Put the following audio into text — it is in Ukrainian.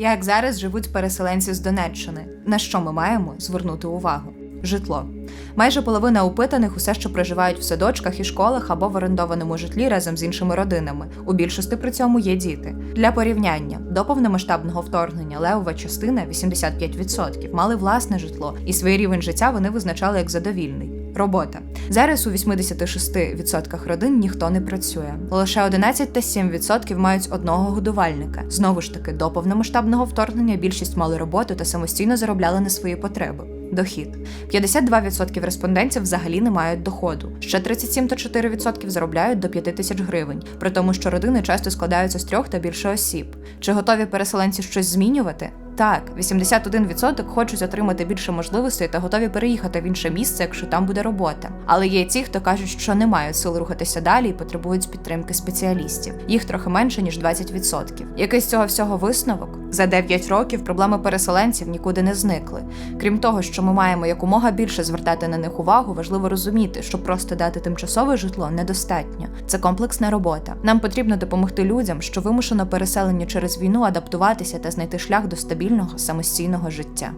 Як зараз живуть переселенці з Донеччини? На що ми маємо звернути увагу? Житло. Майже половина опитаних усе ще проживають в садочках і школах або в орендованому житлі разом з іншими родинами. У більшості при цьому є діти. Для порівняння до повномасштабного вторгнення левова частина 85% мали власне житло, і свій рівень життя вони визначали як задовільний. Робота зараз у 86% родин ніхто не працює. Лише 11,7% мають одного годувальника. Знову ж таки, до повномасштабного вторгнення більшість мали роботу та самостійно заробляли на свої потреби. Дохід 52% респондентів взагалі не мають доходу. Ще 37,4% заробляють до 5 тисяч гривень, при тому, що родини часто складаються з трьох та більше осіб. Чи готові переселенці щось змінювати? Так, 81% хочуть отримати більше можливостей та готові переїхати в інше місце, якщо там буде робота. Але є ті, хто кажуть, що не мають сил рухатися далі і потребують підтримки спеціалістів. Їх трохи менше ніж 20%. Який з цього всього висновок? За 9 років проблеми переселенців нікуди не зникли. Крім того, що ми маємо якомога більше звертати на них увагу, важливо розуміти, що просто дати тимчасове житло недостатньо. Це комплексна робота. Нам потрібно допомогти людям, що вимушено переселені через війну адаптуватися та знайти шлях до стабільного самостійного життя.